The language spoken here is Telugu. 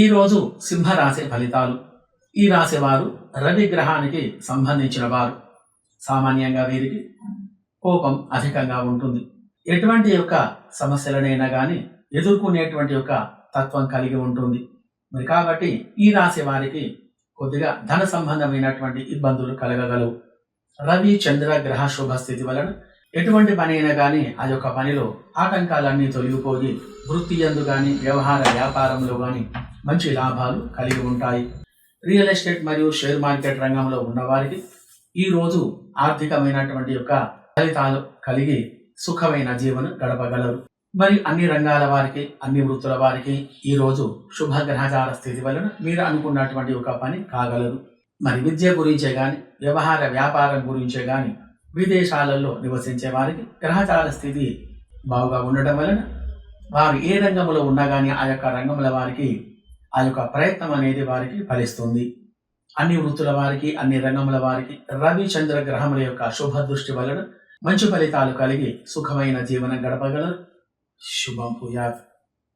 ఈరోజు సింహరాశి ఫలితాలు. ఈ రాశి వారు రవి గ్రహానికి సంబంధించిన వారు. సామాన్యంగా వీరికి కోపం అధికంగా ఉంటుంది. ఎటువంటి యొక్క సమస్యలనైనా కానీ ఎదుర్కొనేటువంటి యొక్క తత్వం కలిగి ఉంటుంది. మరి కాబట్టి ఈ రాశి వారికి కొద్దిగా ధన సంబంధమైనటువంటి ఇబ్బందులు కలగగలవు. రవి చంద్ర గ్రహ శుభ స్థితి వలన ఎటువంటి పని అయినా కానీ ఆ యొక్క పనిలో ఆటంకాలన్నీ తొలగిపోయి వృత్తి ఎందు కానీ వ్యవహార వ్యాపారంలో కానీ మంచి లాభాలు కలిగి ఉంటాయి. రియల్ ఎస్టేట్ మరియు షేర్ మార్కెట్ రంగంలో ఉన్నవారికి ఈ రోజు ఆర్థికమైనటువంటి యొక్క ఫలితాలు కలిగి సుఖమైన జీవనం గడపగలరు. మరి అన్ని రంగాల వారికి అన్ని వృత్తుల వారికి ఈరోజు శుభగ్రహచార శుభ గ్రహచార స్థితి వలన మీరు అనుకున్నటువంటి ఒక పని కాగలరు. మరి విద్య గురించే కానీ వ్యవహార వ్యాపారం గురించే కానీ విదేశాలలో నివసించే వారికి గ్రహచార స్థితి బాగుగా ఉండటం వలన వారు ఏ రంగంలో ఉన్నా కానీ ఆ యొక్క రంగముల వారికి ఆ యొక్క ప్రయత్నం అనేది వారికి ఫలిస్తుంది. అన్ని వృత్తుల వారికి అన్ని రంగముల వారికి రవి చంద్ర గ్రహముల యొక్క శుభ దృష్టి వలన మంచి ఫలితాలు కలిగి సుఖమైన జీవనం గడపగలరు. శుభం పూజా